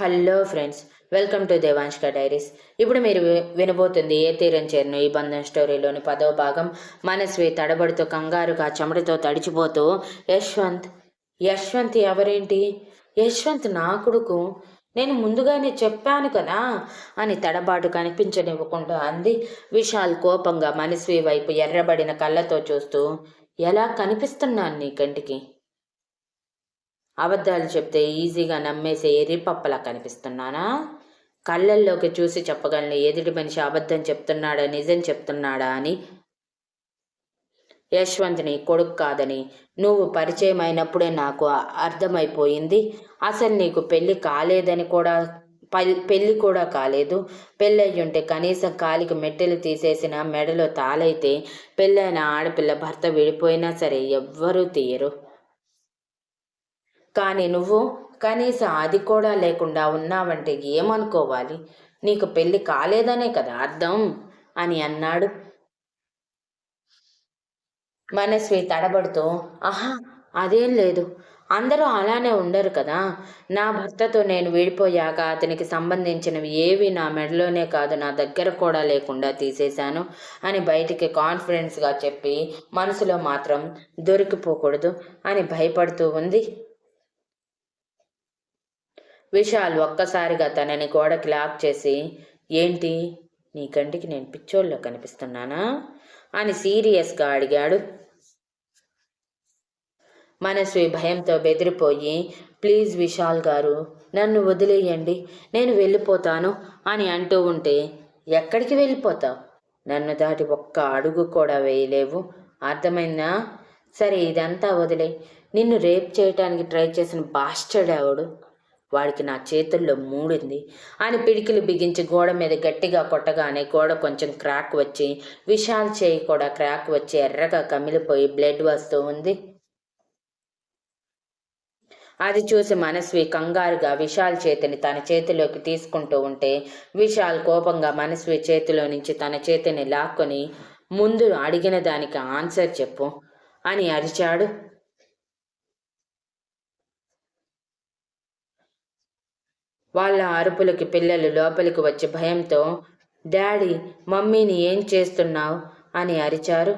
Hello friends welcome to Devanshka diaries. ఇప్పుడు మీరు వినబోతుంది ఏ తీరం చేరును ఈ బంధం స్టోరీలోని పదో భాగం. మనస్వి తడబడుతూ కంగారుగా చెమటతో తడిచిపోతూ యశ్వంత్ యశ్వంత్ ఎవరేంటి? యశ్వంత్ నా కొడుకు. నేను ముందుగానే చెప్పాను కదా అని తడబాటు కనిపించనివ్వకుండా అంది. విశాల్ కోపంగా మనస్వి వైపు ఎర్రబడిన కళ్ళతో చూస్తూ ఎలా కనిపిస్తున్నాను నీ కంటికి? అబద్ధాలు చెప్తే ఈజీగా నమ్మేసే ఎర్రిపప్పలా కనిపిస్తున్నానా? కళ్ళల్లోకి చూసి చెప్పగలను ఎదుటి మనిషి అబద్ధం చెప్తున్నాడా నిజం చెప్తున్నాడా అని. యశ్వంత్ని కొడుకు కాదని. నువ్వు పరిచయం అయినప్పుడే నాకు అర్థమైపోయింది. అసలు నీకు పెళ్ళి కాలేదని కూడా పెళ్ళి కూడా కాలేదు. పెళ్ళయ్యుంటే ఉంటే కనీసం కాలికి మెట్టెలు తీసేసిన మెడలో తాళైతే పెళ్ళైన ఆడపిల్ల భర్త విడిపోయినా సరే ఎవ్వరూ తీయరు. కానీ నువ్వు కనీసం అది కూడా లేకుండా ఉన్నావంటే ఏమనుకోవాలి? నీకు పెళ్ళి కాలేదనే కదా అర్థం? అని అన్నాడు. మనస్వి తడబడుతూ ఆహా అదేం లేదు. అందరూ అలానే ఉండరు కదా. నా భర్తతో నేను విడిపోయాక అతనికి సంబంధించినవి ఏవి నా మెడలోనే కాదు నా దగ్గర కూడా లేకుండా తీసేశాను అని బయటికి కాన్ఫిడెన్స్గా చెప్పి మనసులో మాత్రం దొరికిపోకూడదు అని భయపడుతూ ఉంది. విశాల్ ఒక్కసారిగా తనని గోడకి లాక్ చేసి ఏంటి? నీ కంటికి నేను పిచ్చోళ్ళలో కనిపిస్తున్నానా? అని సీరియస్గా అడిగాడు. మనస్వి భయంతో బెదిరిపోయి ప్లీజ్ విశాల్ గారు నన్ను వదిలేయండి నేను వెళ్ళిపోతాను అని అంటూ ఉంటే ఎక్కడికి వెళ్ళిపోతావు? నన్ను దాటి ఒక్క అడుగు కూడా వేయలేవు. అర్థమైందా? సరే ఇదంతా వదిలే. నిన్ను రేప్ చేయటానికి ట్రై చేసిన బాస్టర్డ్ ఎవడు? వాడికి నా చేతుల్లో మూడింది. అని పిడికిలు బిగించి గోడ మీద గట్టిగా కొట్టగానే గోడ కొంచెం క్రాక్ వచ్చి విశాల్ చేయి కూడా క్రాక్ వచ్చి ఎర్రగా కమిలిపోయి బ్లడ్ వస్తూ ఉంది. అది చూసి మనస్వి కంగారుగా విశాల్ చేతిని తన చేతిలోకి తీసుకుంటూ ఉంటే విశాల్ కోపంగా మనస్వి చేతిలో నుంచి తన చేతిని లాక్కొని ముందు అడిగిన దానికి ఆన్సర్ చెప్పు అని అరిచాడు. వాళ్ళ అరుపులకి పిల్లలు లోపలికి వచ్చి భయంతో డాడీ మమ్మీని ఏం చేస్తున్నావు? అని అరిచారు.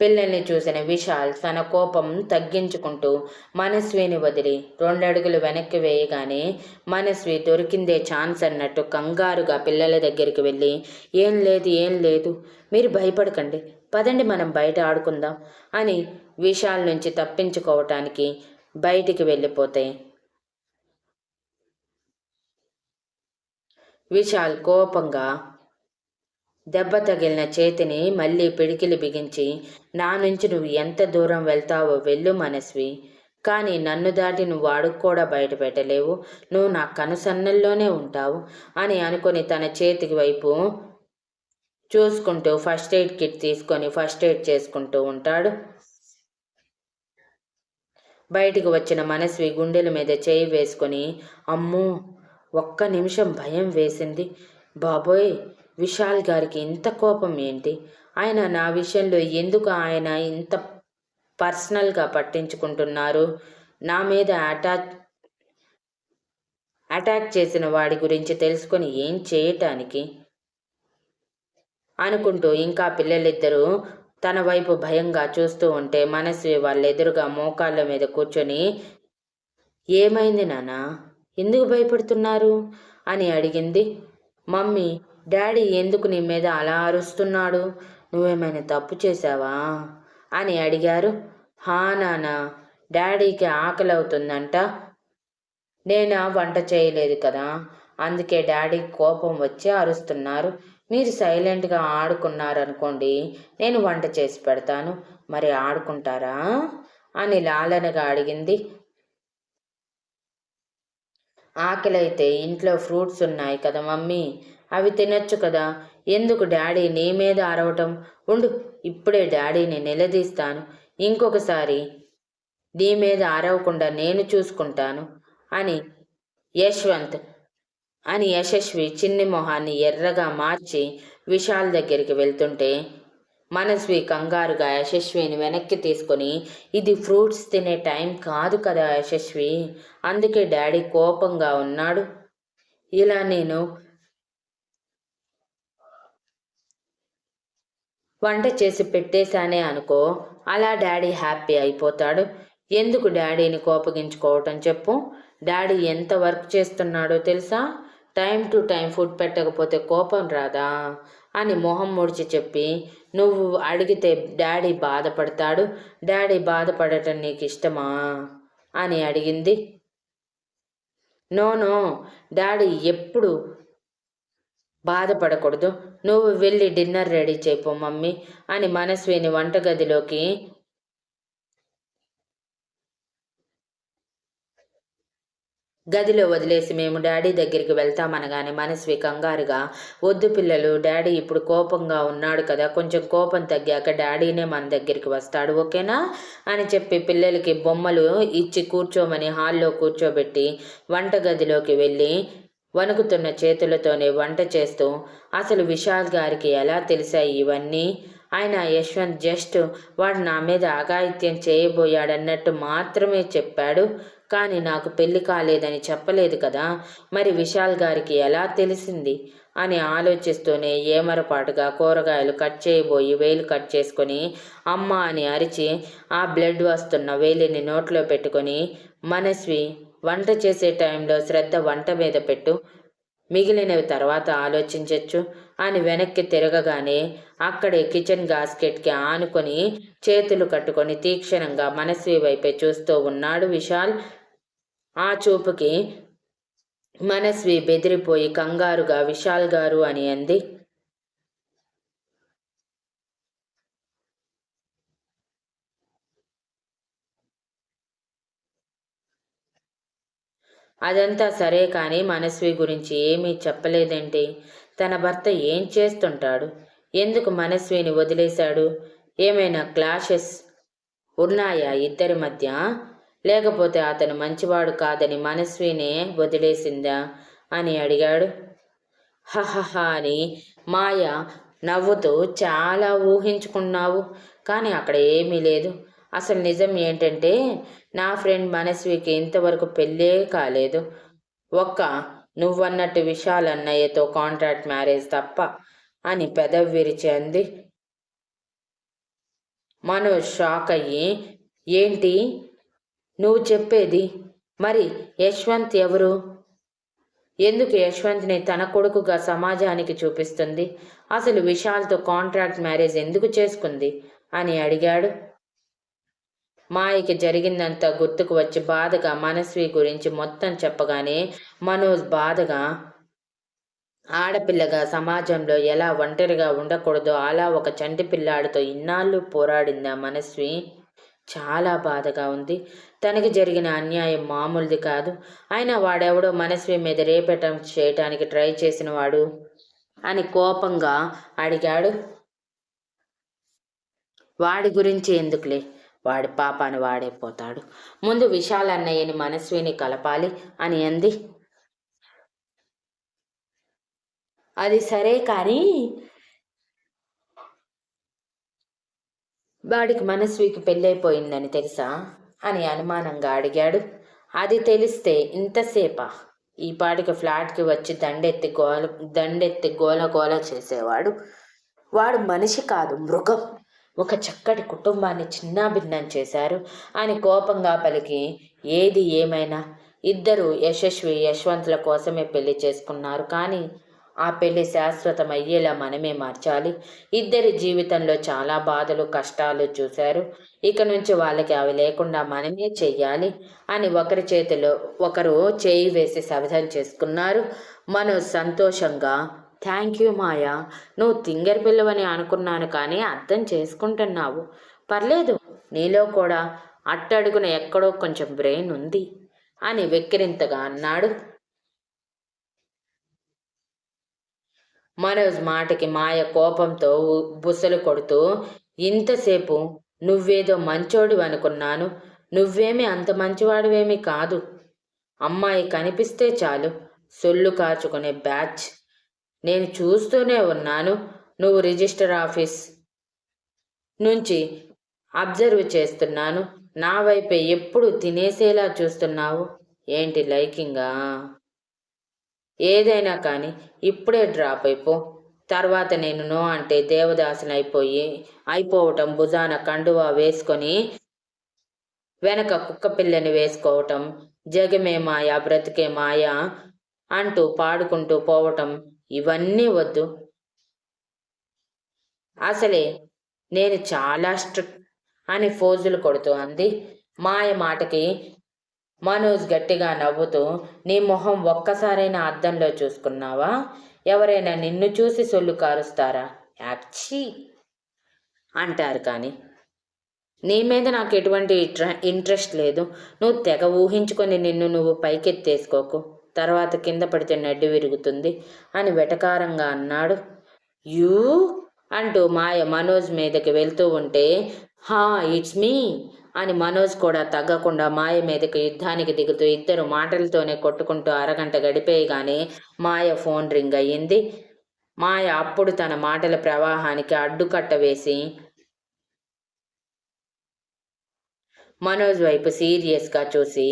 పిల్లల్ని చూసిన విశాల్ తన కోపం తగ్గించుకుంటూ మనస్విని వదిలి రెండడుగులు వెనక్కి వేయగానే మనస్వి దొరికిందే ఛాన్స్ అన్నట్టు కంగారుగా పిల్లల దగ్గరికి వెళ్ళి ఏం లేదు ఏం లేదు మీరు భయపడకండి పదండి మనం బయట ఆడుకుందాం అని విశాల్ నుంచి తప్పించుకోవటానికి బయటికి వెళ్ళిపోతే విశాల్ కోపంగా దెబ్బ తగిలిన చేతిని మళ్ళీ పిడికిలి బిగించి నా నుంచి నువ్వు ఎంత దూరం వెళ్తావో వెళ్ళు మనస్వి కానీ నన్ను దాటి నువ్వు అడుగు కూడా బయట పెట్టలేవు. నువ్వు నా కనుసన్నల్లోనే ఉంటావు అని అనుకొని తన చేతికి వైపు చూసుకుంటూ ఫస్ట్ ఎయిడ్ కిట్ తీసుకొని ఫస్ట్ ఎయిడ్ చేసుకుంటూ ఉంటాడు. బయటికి వచ్చిన మనస్వి గుండెల మీద చేయి వేసుకొని అమ్మో ఒక్క నిమిషం భయం వేసింది. బాబోయ్ విశాల్ గారికి ఇంత కోపం ఏంటి? ఆయన నా విషయంలో ఎందుకు ఆయన ఇంత పర్సనల్గా పట్టించుకుంటున్నారు? నా మీద అటాక్ అటాక్ చేసిన వాడి గురించి తెలుసుకొని ఏం చేయటానికి? అనుకుంటూ ఇంకా పిల్లలిద్దరూ తన వైపు భయంగా చూస్తూ ఉంటే మనస్వి వాళ్ళెదురుగా మోకాళ్ళ మీద కూర్చొని ఏమైంది నానా ఎందుకు భయపడుతున్నారు? అని అడిగింది. మమ్మీ డాడీ ఎందుకు నీ మీద అలా అరుస్తున్నాడు? నువ్వేమైనా తప్పు చేశావా? అని అడిగారు. హా నానా డాడీకి ఆకలి అవుతుందంట నేను వంట చేయలేదు కదా? అందుకే డాడీ కోపం వచ్చి అరుస్తున్నారు. మీరు సైలెంట్గా ఆడుకున్నారనుకోండి నేను వంట చేసి పెడతాను. మరి ఆడుకుంటారా? అని లాలనగా అడిగింది. ఆకలైతే ఇంట్లో ఫ్రూట్స్ ఉన్నాయి కదా మమ్మీ. అవి తినొచ్చు కదా. ఎందుకు డాడీ నీ మీద అరవటం ఉండు ఇప్పుడే డాడీని నిలదీస్తాను. ఇంకొకసారి నీ మీద అరవకుండా నేను చూసుకుంటాను అని యశ్వంత్ అని యశస్వి చిన్ని మొహాన్ని ఎర్రగా మార్చి విశాల్ దగ్గరికి వెళ్తుంటే మనస్వి కంగారుగా యశస్విని వెనక్కి తీసుకొని ఇది ఫ్రూట్స్ తినే టైం కాదు కదా యశస్వి. అందుకే డాడీ కోపంగా ఉన్నాడు. ఇలా నేను వంట చేసి పెట్టేశానే అనుకో అలా డాడీ హ్యాపీ అయిపోతాడు. ఎందుకు డాడీని కోపగించుకోవటం చెప్పు. డాడీ ఎంత వర్క్ చేస్తున్నాడో తెలుసా? టైం టు టైం ఫుడ్ పెట్టకపోతే కోపం రాదా? అని మొహం ముడిచి చెప్పి నువ్వు అడిగితే డాడీ బాధపడతాడు. డాడీ బాధపడటం నీకు ఇష్టమా? అని అడిగింది. No no. డాడీ ఎప్పుడు బాధపడకూడదు. నువ్వు వెళ్ళి డిన్నర్ రెడీ చేయపో మమ్మీ అని మనస్విని వంటగదిలోకి గదిలో వదిలేసి మేము డాడీ దగ్గరికి వెళ్తామనగానే మనస్వి కంగారుగా వద్దు పిల్లలు డాడీ ఇప్పుడు కోపంగా ఉన్నాడు కదా కొంచెం కోపం తగ్గాక డాడీనే మన దగ్గరికి వస్తాడు ఓకేనా? అని చెప్పి పిల్లలకి బొమ్మలు ఇచ్చి కూర్చోమని హాల్లో కూర్చోబెట్టి వంటగదిలోకి వెళ్ళి వణుకుతున్న చేతులతోనే వంట చేస్తూ అసలు విశాల్ గారికి ఎలా తెలిసాయి ఇవన్నీ? ఆయన యశ్వంత్ జస్ట్ వాడు నా మీద అఘాయిత్యం చేయబోయాడన్నట్టు మాత్రమే చెప్పాడు. కానీ నాకు పెళ్ళి కాలేదని చెప్పలేదు కదా మరి విశాల్ గారికి ఎలా తెలిసింది? అని ఆలోచిస్తూనే ఏమరపాటుగా కూరగాయలు కట్ చేయబోయి వేలు కట్ చేసుకొని అమ్మ అని అరిచి ఆ బ్లడ్ వస్తున్న వేలిని నోట్లో పెట్టుకొని మనస్వి వంట చేసే టైంలో శ్రద్ధ వంట మీద పెట్టు. మిగిలినవి తర్వాత ఆలోచించవచ్చు అని వెనక్కి తిరగగానే అక్కడే కిచెన్ గాస్కెట్కి ఆనుకొని చేతులు కట్టుకొని తీక్షణంగా మనస్వి వైపే చూస్తూ ఉన్నాడు విశాల్. ఆ చూపుకి మనస్వి బెదిరిపోయి కంగారుగా విశాల్ గారు అని అంది. అదంతా సరే కానీ మనస్వి గురించి ఏమీ చెప్పలేదంటే తన భర్త ఏం చేస్తుంటాడు? ఎందుకు మనస్విని వదిలేశాడు? ఏమైనా క్లాషెస్ ఉన్నాయా ఇద్దరి మధ్య? లేకపోతే అతను మంచివాడు కాదని మనస్వినే వదిలేసిందా? అని అడిగాడు. హహహ అని మాయ నవ్వుతూ చాలా ఊహించుకున్నావు కానీ అక్కడ ఏమీ లేదు. అసలు నిజం ఏంటంటే నా ఫ్రెండ్ మనస్వికి ఇంతవరకు పెళ్ళే కాలేదు. ఒక్క నువ్వన్నట్టు విశాల్ అన్నయ్యతో కాంట్రాక్ట్ మ్యారేజ్ తప్ప అని పెదవి విరిచి అంది. మనోజ్ షాక్ అయ్యి ఏంటి? నువ్వు చెప్పేది. మరి యశ్వంత్ ఎవరు? ఎందుకు యశ్వంత్ని తన కొడుకుగా సమాజానికి చూపిస్తుంది? అసలు విశాల్తో కాంట్రాక్ట్ మ్యారేజ్ ఎందుకు చేసుకుంది? అని అడిగాడు. మాయకి జరిగిందంతా గుర్తుకు వచ్చి బాధగా మనస్వి గురించి మొత్తం చెప్పగానే మనోజ్ బాధగా ఆడపిల్లగా సమాజంలో ఎలా ఒంటరిగా ఉండకూడదో అలా ఒక చంటి పిల్లాడితో ఇన్నాళ్ళు పోరాడిందా మనస్వి? చాలా బాధగా ఉంది. తనకి జరిగిన అన్యాయం మామూలుది కాదు. అయినా వాడెవడో మనస్వి మీద రేపటం చేయటానికి ట్రై చేసిన వాడు అని కోపంగా అడిగాడు. వాడి గురించి ఎందుకులే? వాడి పాపాన్ని వాడైపోతాడు ముందు విశాల్ అన్నయ్యని మనస్విని కలపాలి అని అంది. అది సరే కానీ వాడికి మనస్వికి పెళ్ళైపోయిందని తెలుసా? అని అనుమానంగా అడిగాడు. అది తెలిస్తే ఇంతసేపా? ఈ పాటికి ఫ్లాట్కి వచ్చి దండెత్తి గోల దండెత్తి గోల గోల చేసేవాడు. వాడు మనిషి కాదు మృగం. ఒక చక్కటి కుటుంబాన్ని చిన్నాభిన్నం చేశారు. అని కోపంగా పలికి ఏది ఏమైనా? ఇద్దరు యశస్వి యశ్వంతుల కోసమే పెళ్ళి చేసుకున్నారు. కానీ ఆ పెళ్ళి శాశ్వతం అయ్యేలా మనమే మార్చాలి. ఇద్దరి జీవితంలో చాలా బాధలు కష్టాలు చూశారు. ఇక నుంచి వాళ్ళకి అవి లేకుండా మనమే చెయ్యాలి అని ఒకరి చేతిలో ఒకరు చేయి వేసి సవిధం చేసుకున్నారు. మనం సంతోషంగా థ్యాంక్ యూ మాయా నువ్వు తింగర్ పిల్లవని అనుకున్నాను కానీ అర్థం చేసుకుంటున్నావు. పర్లేదు నీలో కూడా అట్టడుగున ఎక్కడో కొంచెం బ్రెయిన్ ఉంది అని వెక్కిరింతగా అన్నాడు. మనోజ్ మాటకి మాయ కోపంతో బుసలు కొడుతూ ఇంతసేపు నువ్వేదో మంచోడు అనుకున్నాను. నువ్వేమి అంత మంచివాడివేమీ కాదు. అమ్మాయి కనిపిస్తే చాలు. సొల్లు కాచుకునే బ్యాచ్. నేను చూస్తూనే ఉన్నాను. నువ్వు రిజిస్టర్ ఆఫీస్ నుంచి అబ్జర్వ్ చేస్తున్నాను. నా వైపే ఎప్పుడు తినేసేలా చూస్తున్నావు? ఏంటి లైకింగా? ఏదైనా కానీ ఇప్పుడే డ్రాప్ అయిపో. తర్వాత నేను నో అంటే దేవదాసుని అయిపోయి అయిపోవటం భుజాన కండువా వేసుకొని వెనక కుక్క పిల్లని వేసుకోవటం జగమే మాయ బ్రతికే మాయ అంటూ పాడుకుంటూ పోవటం ఇవన్నీ వద్దు. అసలే నేను చాలా స్ట్రిక్ట్ అని ఫోజులు కొడుతూ అంది. మాయ మాటకి మనోజ్ గట్టిగా నవ్వుతూ నీ మొహం ఒక్కసారైనా అద్దంలో చూసుకున్నావా? ఎవరైనా నిన్ను చూసి సొల్లు కారుస్తారా? యాక్చి! అంటారు కానీ నీ మీద నాకు ఎటువంటి ఇంట్రెస్ట్ లేదు. నువ్వు తెగ ఊహించుకొని నిన్ను నువ్వు పైకెత్తేసుకోకు. తర్వాత కింద పడితే నడ్డి విరుగుతుంది అని వెటకారంగా అన్నాడు. యూ! అంటూ మాయ మనోజ్ మీదకి వెళ్తూ ఉంటే హా ఇట్స్ మీ! అని మనోజ్ కూడా తగ్గకుండా మాయ మీదకి యుద్ధానికి దిగుతూ ఇద్దరు మాటలతోనే కొట్టుకుంటూ అరగంట గడిపేయగానే మాయ ఫోన్ రింగ్ అయ్యింది. మాయ అప్పుడు తన మాటల ప్రవాహానికి అడ్డుకట్ట వేసి మనోజ్ వైపు సీరియస్గా చూసి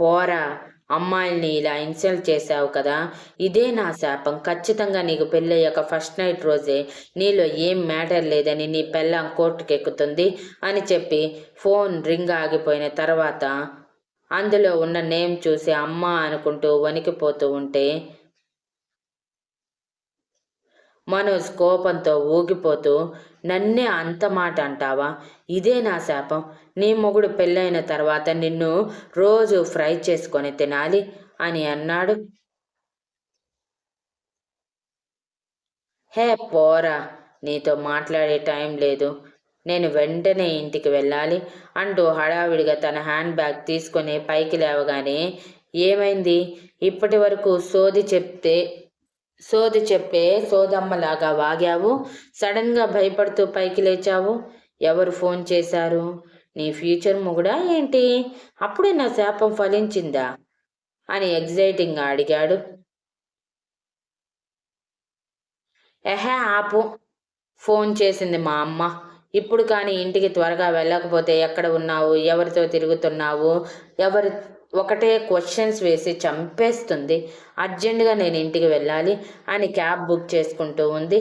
పోరా అమ్మాయిల్ని ఇలా ఇన్సల్ట్ చేశావు కదా ఇదే నా శాపం. ఖచ్చితంగా నీకు పెళ్ళయ్యాక ఫస్ట్ నైట్ రోజే నీలో ఏం మ్యాటర్ లేదని నీ పెళ్ళం కోర్టుకెక్కుతుంది అని చెప్పి ఫోన్ రింగ్ ఆగిపోయిన తర్వాత అందులో ఉన్న నేమ్ చూసి అమ్మ అనుకుంటూ వణికిపోతూ ఉంటే మనోజ్ కోపంతో ఊగిపోతూ నన్నే అంత మాట అంటావా? ఇదే నా శాపం. నీ మొగుడు పెళ్ళైన తర్వాత నిన్ను రోజు ఫ్రై చేసుకొని తినాలి అని అన్నాడు. హే పోరా నీతో మాట్లాడే టైం లేదు. నేను వెంటనే ఇంటికి వెళ్ళాలి అంటూ హడావిడిగా తన హ్యాండ్ బ్యాగ్ తీసుకొని పైకి లేవగానే ఏమైంది? ఇప్పటి వరకు సోది చెప్తే సోది చెప్పే సోదమ్మలాగా వాగావు? సడన్గా భయపడుతూ పైకి లేచావు? ఎవరు ఫోన్ చేశారు? నీ ఫ్యూచర్ మొగుడా ఏంటి? అప్పుడే నా శాపం ఫలించిందా? అని ఎగ్జైటింగ్గా అడిగాడు. ఎహే ఆపు. ఫోన్ చేసింది మా అమ్మ. ఇప్పుడు కానీ ఇంటికి త్వరగా వెళ్ళకపోతే ఎక్కడ ఉన్నావు? ఎవరితో తిరుగుతున్నావు? ఎవరి ఒకటే క్వశ్చన్స్ వేసి చంపేస్తుంది. అర్జెంటుగా నేను ఇంటికి వెళ్ళాలి అని క్యాబ్ బుక్ చేసుకుంటూ ఉంది.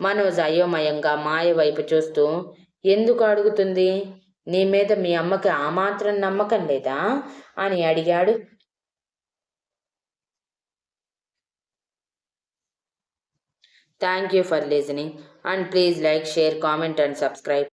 మనోజ్ అయోమయంగా మాయ వైపు చూస్తూ ఎందుకు అడుగుతుంది? నీ మీద మీ అమ్మకి ఆ మాత్రం నమ్మకం లేదా? అని అడిగాడు. Thank you for listening and please like share comment and subscribe